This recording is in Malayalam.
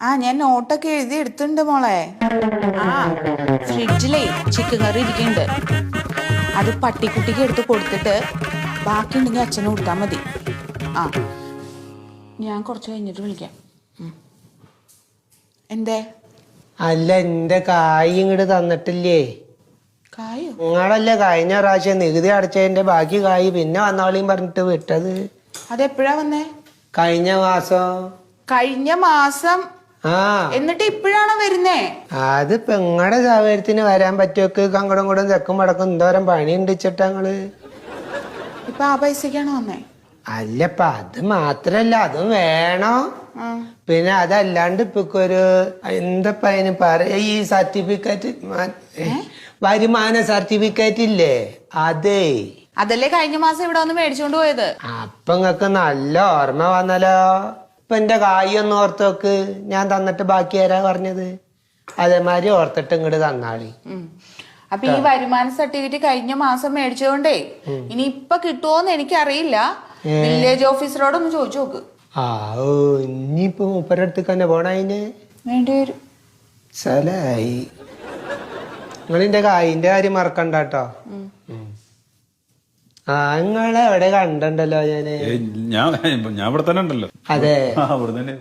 ആ ഞാൻ നോട്ടൊക്കെ എഴുതി എടുത്തിട്ടുണ്ട് മോളെ. ആ ഫ്രിഡ്ജിലേ ചിക്കൻ കറി ഇരിക്കുന്നുണ്ട്. അത് പട്ടിക്കുട്ടിക്ക് എടുത്ത് കൊടുത്തിട്ട് ബാക്കി ഉണ്ടെങ്കിൽ അച്ഛന് കൊടുത്താൽ മതി. ആ ഞാൻ കുറച്ച് കഴിഞ്ഞിട്ട് വിളിക്കാം. എന്തേ? അല്ല എന്റെ കായ് ഇങ്ങോട്ട് തന്നിട്ടില്ലേ? കായോ? നിങ്ങളല്ലേ കഴിഞ്ഞ പ്രാവശ്യം നികുതി അടച്ചതിന്റെ ബാക്കി കായ് പിന്നെ വന്നോളിയും പറഞ്ഞിട്ട് വിട്ടത്. അതെപ്പോഴാ വന്നേ? കഴിഞ്ഞ മാസം. കഴിഞ്ഞ മാസം എന്നിട്ട് ഇപ്പോഴാണോ വരുന്നേ? അത് പെങ്ങടെ സാഹചര്യത്തിന് വരാൻ പറ്റുമൊക്കെ കങ്കടം കൂടും തെക്കും വടക്കും എന്തോരം പണി ഉണ്ട് വെച്ചിട്ടാ ഞങ്ങൾ ഇപ്പൊ ആ പൈസക്കാണോ വന്നേ? അല്ലപ്പ അത് മാത്രല്ല അതും വേണോ. പിന്നെ അതല്ലാണ്ട് ഇപ്പൊ ഒരു എന്തപ്പ അതിന് പറയാ? ഈ സർട്ടിഫിക്കറ്റ് വരുമാന സർട്ടിഫിക്കറ്റ് ഇല്ലേ? അതേ. അതല്ലേ കഴിഞ്ഞ മാസം ഇവിടെ വന്ന് മേടിച്ചോണ്ട് പോയത്? അപ്പൊ നിങ്ങക്ക് നല്ല ഓർമ്മ വന്നല്ലോ. ഇപ്പൊ എന്റെ കായ് ഒന്ന് ഓർത്ത് വെക്ക് ഞാൻ തന്നിട്ട് ബാക്കി തരാ പറഞ്ഞത്? അതേമാതിരി ഓർത്തിട്ട് ഇങ്ങോട്ട് തന്നാളി. അപ്പൊ ഈ വരുമാന സർട്ടിഫിക്കറ്റ് കഴിഞ്ഞ മാസം മേടിച്ചതുകൊണ്ടേ ഇനി ഇപ്പൊ കിട്ടുമോന്ന് എനിക്കറിയില്ല. വില്ലേജ് ഓഫീസറോടൊന്ന് ചോദിച്ചു നോക്ക്. ആ ഓ ഇനിയിപ്പോ മൂപ്പരടുത്ത് തന്നെ പോണ അതിന് വേണ്ടി വരും. നിങ്ങളിന്റെ കായിന്റെ കാര്യം മറക്കണ്ട കേട്ടോ. ആ നിങ്ങളെ എവിടെ കണ്ടല്ലോ ഞാൻ ഞാൻ ഞാൻ ഇവിടെ തന്നെ ഉണ്ടല്ലോ. അതെ. ആ ഇവിടെ തന്നെ.